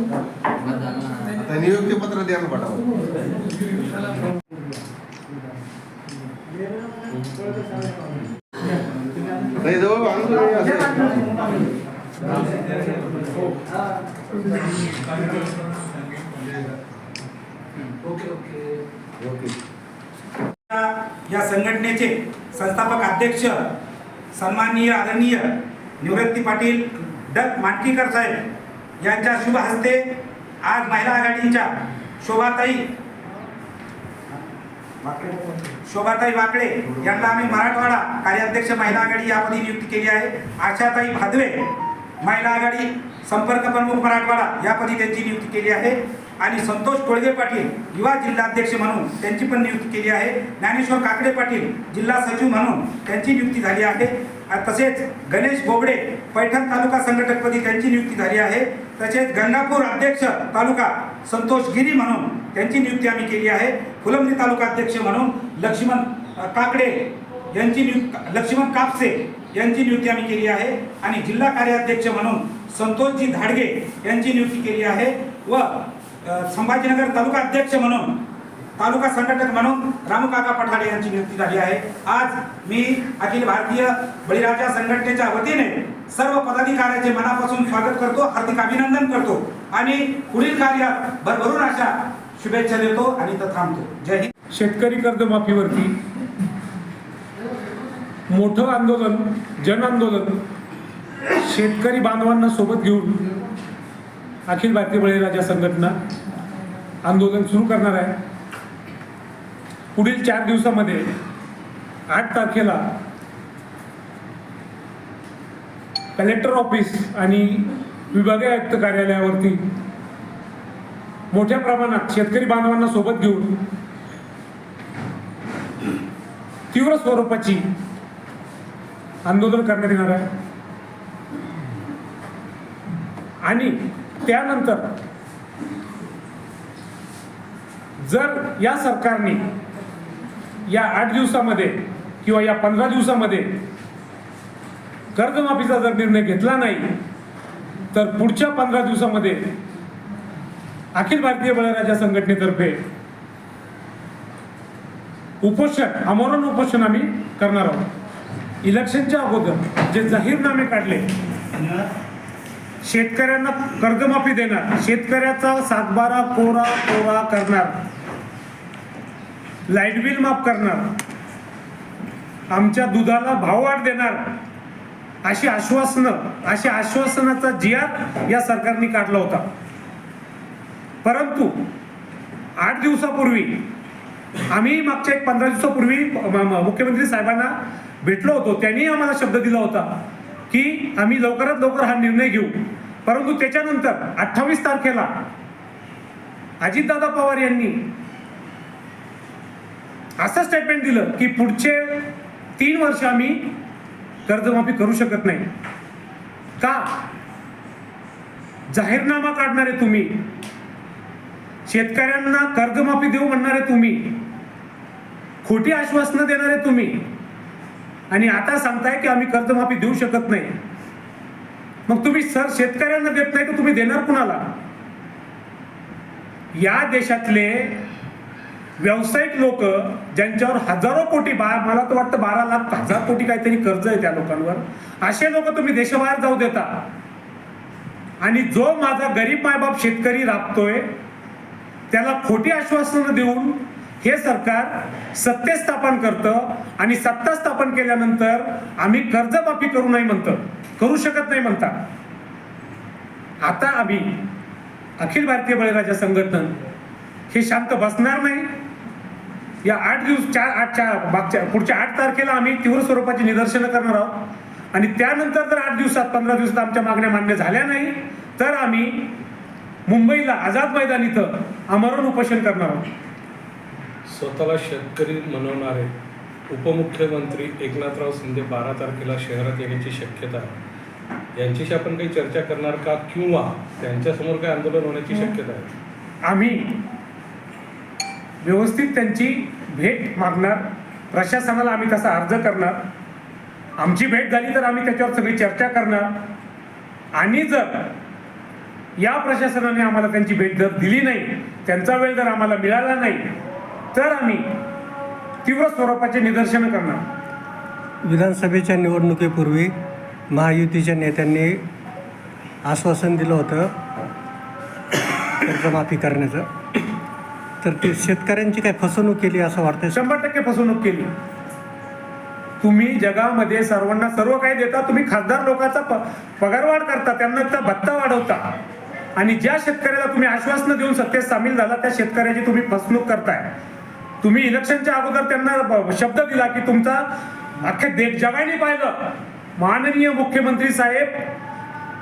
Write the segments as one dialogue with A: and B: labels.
A: आता नियुक्तीपत्र द्या ना पटावर नाही जवळ बांधून
B: या संघटनेचे संस्थापक अध्यक्ष सन्माननीय आदरणीय निवृत्ती पाटील डक माटकीकर साहेब यांच्या शुभ हस्ते आज महिला आघाडीच्या शोभाताई शोभाताई वाकडे यांना आम्ही मराठवाडा कार्याध्यक्ष महिला आघाडी यामध्ये नियुक्ती केली आहे. आशाताई भादवे महिला आघाडी संपर्क प्रमुख मराठवाडा यापदी त्यांची नियुक्ती केली आहे. आणि संतोष टोळगे पाटील युवा जिल्हाध्यक्ष म्हणून त्यांची पण नियुक्ती केली आहे. ज्ञानेश्वर काकडे पाटील जिल्हा सचिव म्हणून त्यांची नियुक्ती झाली आहे. तसेच गणेश बोबडे पैठण तालुका संघटकपदी त्यांची नियुक्ती झाली आहे. तसेच गंगापूर अध्यक्ष तालुका संतोष गिरी म्हणून त्यांची नियुक्ती आम्ही केली आहे. फुलंब्री तालुका अध्यक्ष म्हणून लक्ष्मण काकडे यांची नियुक्ती लक्ष्मण कापसे यांची नियुक्ती आम्ही केली आहे. आणि जिल्हा कार्याध्यक्ष म्हणून संतोषजी धाडगे यांची नियुक्ती केली आहे. व संभाजीनगर तालुका अध्यक्ष म्हणून तालुका संघटक म्हणून रामकाका पठाडे यांची नियुक्ती झाली आहे. आज मी अखिल भारतीय बळीराजा संघटनेच्या वतीने सर्व पदाधिकाऱ्याचे मनापासून स्वागत करतो हार्दिक अभिनंदन करतो आणि पुढील कार्य भरभरून अशा शुभेच्छा देतो आणि इथं थांबतो. जय हिंद.
C: शेतकरी कर्जमाफीवरती मोठं आंदोलन जन आंदोलन शेतकरी बांधवांना सोबत घेऊन अखिल भारतीय बळीराजा संघटना आंदोलन सुरू करणार आहे. पुढील चार दिवसामध्ये आठ तारखेला कलेक्टर ऑफिस आणि विभागीय आयुक्त कार्यालयावरती मोठ्या प्रमाणात शेतकरी बांधवांना सोबत घेऊन तीव्र स्वरूपाची आंदोलन करण्यात येणार आहे. आणि त्यानंतर जर या सरकारने या आठ दिवसामध्ये किंवा या पंधरा दिवसामध्ये कर्जमाफीचा जर निर्णय घेतला नाही तर पुढच्या पंधरा दिवसामध्ये अखिल भारतीय बळीराजा संघटनेतर्फे उपोषण आमरण उपोषण आम्ही करणार आहोत. इलेक्शनच्या अगोदर जे जाहीरनामे काढले शेतकऱ्यांना कर्जमाफी देणार शेतकऱ्याचा सातबारा कोरा कोरा करणार. लाइट बिल माफ करणार. आमच्या दुधाला भाववाढ देणार. अशी आश्वासनं अशी आश्वासनाचा जियार या सरकारने काढला होता. परंतु आठ दिवसापूर्वी आम्ही मागच्या एक पंधरा दिवसापूर्वी मुख्यमंत्री साहेबांना भेटलो होतो. त्यांनी आम्हाला शब्द दिला होता. की आम्ही लवकरात लवकर हा निर्णय घेऊ. परंतु त्याच्यानंतर अठ्ठावीस तारखेला अजितदादा पवार यांनी असं स्टेटमेंट दिलं की पुढचे तीन वर्ष आम्ही कर्जमाफी करू शकत नाही. का? जाहीरनामा काढणारे तुम्ही. शेतकऱ्यांना कर्जमाफी देऊ म्हणणारे तुम्ही. खोटी आश्वासनं देणारे तुम्ही. आणि आता सांगताय की आम्ही कर्जमाफी देऊ शकत नाही. मग तुम्ही सर शेतकऱ्यांना देत नाही तर तुम्ही देणार कुणाला? या देशातले व्यावसायिक लोक ज्यांच्यावर हजारो कोटी बा मला तर वाटतं बारा लाख हजार कोटी काहीतरी कर्ज आहे त्या लोकांवर. असे लोक तुम्ही देशाबाहेर जाऊ देता. आणि जो माझा गरीब मायबाप शेतकरी राबतोय त्याला खोटी आश्वासनं देऊन हे सरकार सत्ते स्थापन करतं आणि सत्ता स्थापन केल्यानंतर आम्ही कर्जमाफी करू नाही म्हणतं. करू शकत नाही म्हणता. आता आम्ही अखिल भारतीय बळीराजा संघटन हे शांत बसणार नाही. या आठ दिवस चार आठ चार मागच्या पुढच्या आठ तारखेला आम्ही तीव्र स्वरूपाची निदर्शनं करणार आहोत. आणि त्यानंतर जर आठ दिवसात पंधरा दिवसात आमच्या मागण्या मान्य झाल्या नाही तर आम्ही मुंबईला आझाद मैदान इथं आमरण उपोषण करणार आहोत.
D: स्वतःला शेतकरी म्हणवणारे उपमुख्यमंत्री एकनाथराव शिंदे बारा तारखेला शहरात येण्याची शक्यता आहे. यांच्याशी आपण काही चर्चा करणार का किंवा त्यांच्यासमोर काही आंदोलन होण्याची शक्यता आहे?
C: आम्ही व्यवस्थित त्यांची भेट मागणार प्रशासनाला आम्ही तसा अर्ज करणार. आमची भेट झाली तर आम्ही त्याच्यावर सगळी चर्चा करणार. आणि जर या प्रशासनाने आम्हाला त्यांची भेट जर दिली नाही त्यांचा वेळ जर आम्हाला मिळाला नाही तर आम्ही तीव्र स्वरूपाचे निदर्शनं करणार.
E: विधानसभेच्या निवडणुकीपूर्वी महायुतीच्या नेत्यांनी आश्वासन दिलं होतं कर्जमाफी करण्याचं. तर ते शेतकऱ्यांची काय फसवणूक केली असं वाटतं
C: शंभर टक्के फसवणूक केली. तुम्ही जगामध्ये सर्वांना सर्व काही देता तुम्ही खासदार लोकांचा पगारवाढ करता त्यांना त्या भत्ता वाढवता. आणि ज्या शेतकऱ्याला तुम्ही आश्वासनं देऊन सत्तेत सामील झाला त्या शेतकऱ्याची तुम्ही फसवणूक करताय. तुम्ही इलेक्शनच्या अगोदर त्यांना शब्द दिला की तुमचा अख्ख्या देश जगाने पाहिलं. माननीय मुख्यमंत्री साहेब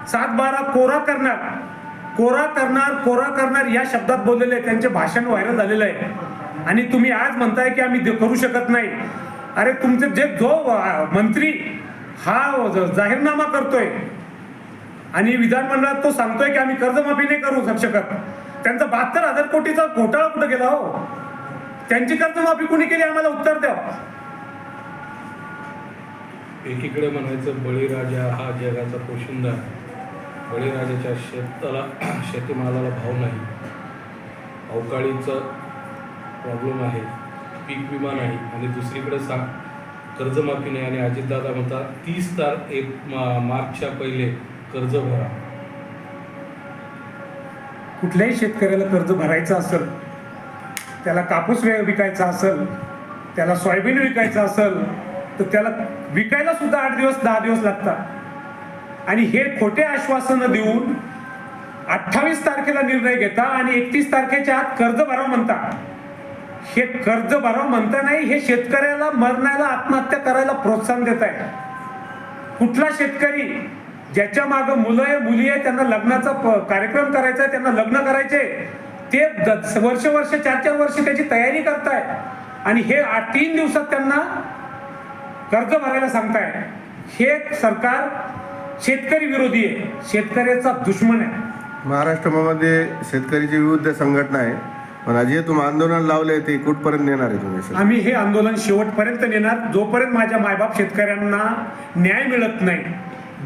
C: सात बारा कोरा करणार. कोरा करणार कोरा करणार या शब्दात बोललेले आहे. त्यांचे भाषण व्हायरल झालेलं आहे. आणि तुम्ही आज म्हणताय की आम्ही करू शकत नाही. अरे तुमचे जे जो मंत्री हा जाहीरनामा करतोय. आणि विधानमंडळात तो सांगतोय की आम्ही कर्जमाफी नाही करू शकत. त्यांचा बहात्तर हजार कोटीचा घोटाळा कुठं गेला हो? त्यांची कर्जमाफी कुणी केली? आम्हाला उत्तर द्या.
D: एकीकडे म्हणायचं बळीराजा हा जगाचा पोशिंदा आहे. बळीराजाच्या शेताला शेतीमालाला भाव नाही. अवकाळीचा प्रॉब्लेम आहे. पीक विमा नाही. आणि दुसरीकडे सा कर्जमाफी नाही. आणि अजितदादा म्हणतात तीस तार एक मा- मार्चच्या पहिले कर्ज भरा.
C: कुठल्याही शेतकऱ्याला कर्ज भरायचं असेल त्याला कापूस विकायचा असेल त्याला सोयाबीन विकायचं असेल तर त्याला विकायला सुद्धा आठ दिवस दहा दिवस लागतात. आणि हे खोटे आश्वासनं देऊन अठ्ठावीस तारखेला निर्णय घेता आणि एकतीस तारखेच्या आत कर्ज भराव म्हणता. हे कर्ज भराव म्हणता नाही हे शेतकऱ्याला मरण्याला आत्महत्या करायला प्रोत्साहन देत आहे कुठला शेतकरी ज्याच्या मागं मुलं आहे मुली आहे त्यांना लग्नाचा प- कार्यक्रम करायचा आहे त्यांना लग्न करायचे ते वर्ष वर्ष चार चार वर्ष त्याची तयारी करताय. आणि हे आठ तीन दिवसात त्यांना कर्ज भरायला सांगताय. हे सरकार शेतकरी विरोधी आहे. शेतकऱ्याचा दुश्मन आहे.
A: महाराष्ट्रामध्ये शेतकरीची विविध संघटना आहे. पण जे तुम्ही आंदोलन लावले ते कुठपर्यंत नेणार आहे तुम्ही?
C: आम्ही हे आंदोलन शेवटपर्यंत नेणार. जोपर्यंत माझ्या मायबाप शेतकऱ्यांना न्याय मिळत नाही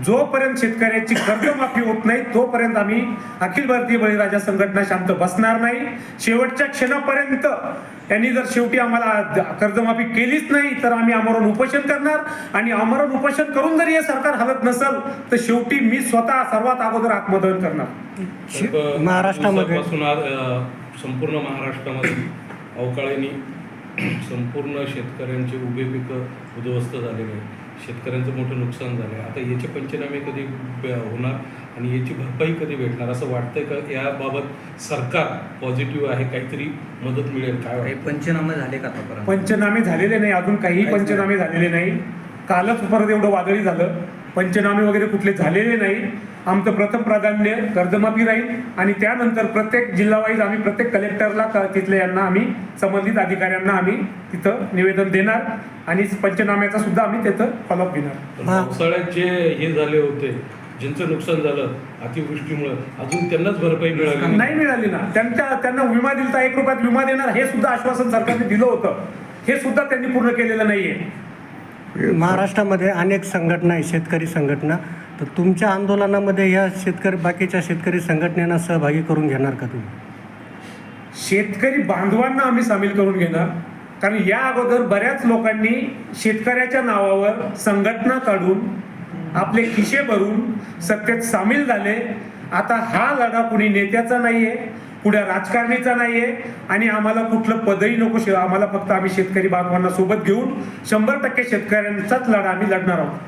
C: जोपर्यंत शेतकऱ्याची कर्जमाफी होत नाही तोपर्यंत आम्ही अखिल भारतीय बळीराजा संघटना शांत बसणार नाही. शेवटच्या क्षणापर्यंत यांनी जर शेवटी आम्हाला कर्जमाफी केलीच नाही तर आम्ही आमरण उपोषण करणार. आणि आमरण उपोषण करून जरी हे सरकार हलत नसेल तर शेवटी मी स्वतः सर्वात अगोदर आत्मदहन करणार.
E: महाराष्ट्रामध्ये-
D: संपूर्ण महाराष्ट्रामध्ये अवकाळीने संपूर्ण शेतकऱ्यांचे उभे पिकं उद्ध्वस्त झालेले आहे शेतकऱ्यांचं मोठं नुकसान झालं आहे आता याचे पंचनामे कधी होणार आणि याची भरपाई कधी भेटणार असं वाटतंय का? याबाबत सरकार पॉझिटिव्ह आहे काहीतरी मदत मिळेल काय
F: पंचनामे झाले का आतापर्यंत?
C: पंचनामे झालेले नाही अजून काही
F: काहीच
C: पंचनामे झालेले नाही. कालच परत एवढं वादळी झालं. पंचनामे वगैरे कुठले झालेले नाही. आमचं प्रथम प्राधान्य कर्जमाफी राहील आणि त्यानंतर प्रत्येक जिल्हावाईज आम्ही प्रत्येक कलेक्टरला क- तिथल्या यांना आम्ही संबंधित अधिकाऱ्यांना आम्ही तिथं निवेदन देणार आणि पंचनाम्याचा सुद्धा आम्ही तिथं फॉलोअप घेणार
E: हा.
D: पावसाळ्यात जे हे झाले होते ज्यांचं नुकसान झालं अतिवृष्टीमुळे अजून त्यांनाच भरपाई मिळाली नाही.
C: नाही मिळाली ना त्यांच्या त्यांना विमा दिलता एक रुपयात विमा देणार हे सुद्धा आश्वासन सरकारने दिलं होतं हे सुद्धा त्यांनी पूर्ण केलेलं नाहीये
E: महाराष्ट्रामध्ये अनेक संघटना आहे शेतकरी संघटना तर तुमच्या आंदोलनामध्ये या शेतकरी बाकीच्या शेतकरी संघटनेना सहभागी करून घेणार का तुम्ही?
C: शेतकरी बांधवांना आम्ही सामील करून घेणार. कारण या अगोदर बऱ्याच लोकांनी शेतकऱ्याच्या नावावर संघटना काढून आपले खिशे भरून सत्तेत सामील झाले. आता हा लढा कुणी नेत्याचा नाहीये कुठल्या राजकारणीचा नाहीये आणि आम्हाला कुठलं पदही नको शे- आम्हाला फक्त आम्ही शेतकरी बांधवांना सोबत घेऊन शंभर टक्के शेतकऱ्यांचाच लढा आम्ही लढणार आहोत.